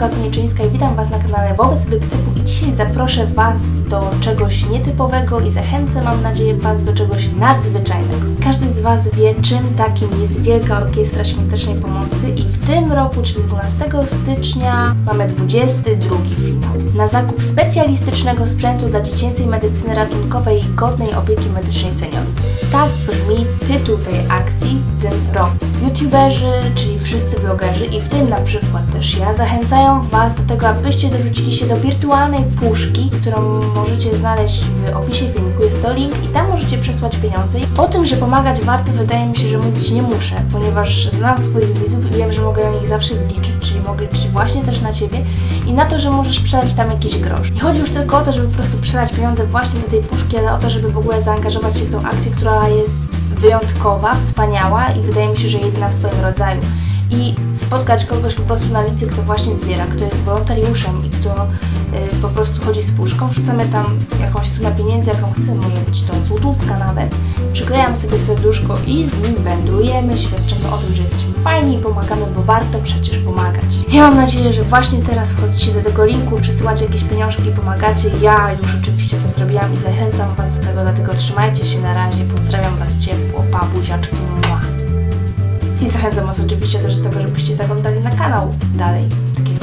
Olga Koniczyńska i witam Was na kanale Wobec Obiektywu i dzisiaj zaproszę Was do czegoś nietypowego i zachęcę, mam nadzieję, Was do czegoś nadzwyczajnego. Każdy z Was wie, czym takim jest Wielka Orkiestra Świątecznej Pomocy i w tym roku, czyli 12 stycznia, mamy 22 finał. Na zakup specjalistycznego sprzętu dla dziecięcej medycyny ratunkowej i godnej opieki medycznej seniorów. Tak brzmi tytuł tej akcji w tym roku. YouTuberzy, czyli wszyscy vlogerzy i w tym na przykład też ja, zachęcają Was do tego, abyście dorzucili się do wirtualnej puszki, którą możecie znaleźć w opisie filmiku. Jest to link i tam możecie przesłać pieniądze. O tym, że pomagać warto, wydaje mi się, że mówić nie muszę, ponieważ znam swoich widzów i wiem, że mogę na nich zawsze liczyć, czyli mogę liczyć właśnie też na Ciebie i na to, że możesz przelać tam jakiś grosz. Nie chodzi już tylko o to, żeby po prostu przelać pieniądze właśnie do tej puszki, ale o to, żeby w ogóle zaangażować się w tą akcję, która jest wyjątkowa, wspaniała i wydaje mi się, że jedyna w swoim rodzaju i spotkać kogoś po prostu na licy, kto właśnie zbiera, kto jest wolontariuszem i kto y, po prostu chodzi z puszką. Wrzucamy tam jakąś sumę pieniędzy, jaką chcemy, może być to złotówka nawet. Przyklejamy sobie serduszko i z nim wędrujemy, świadczymy o tym, że jesteśmy fajni i pomagamy, bo warto przecież pomagać. Ja mam nadzieję, że właśnie teraz wchodzicie do tego linku, przesyłacie jakieś pieniążki, pomagacie. Ja już oczywiście to zrobiłam i zachęcam Was do tego, dlatego trzymajcie się na razie. Pozdrawiam Was ciepło, pa, buziaczki. I zachęcam Was oczywiście też do tego, żebyście zaglądali na kanał dalej, tak jak.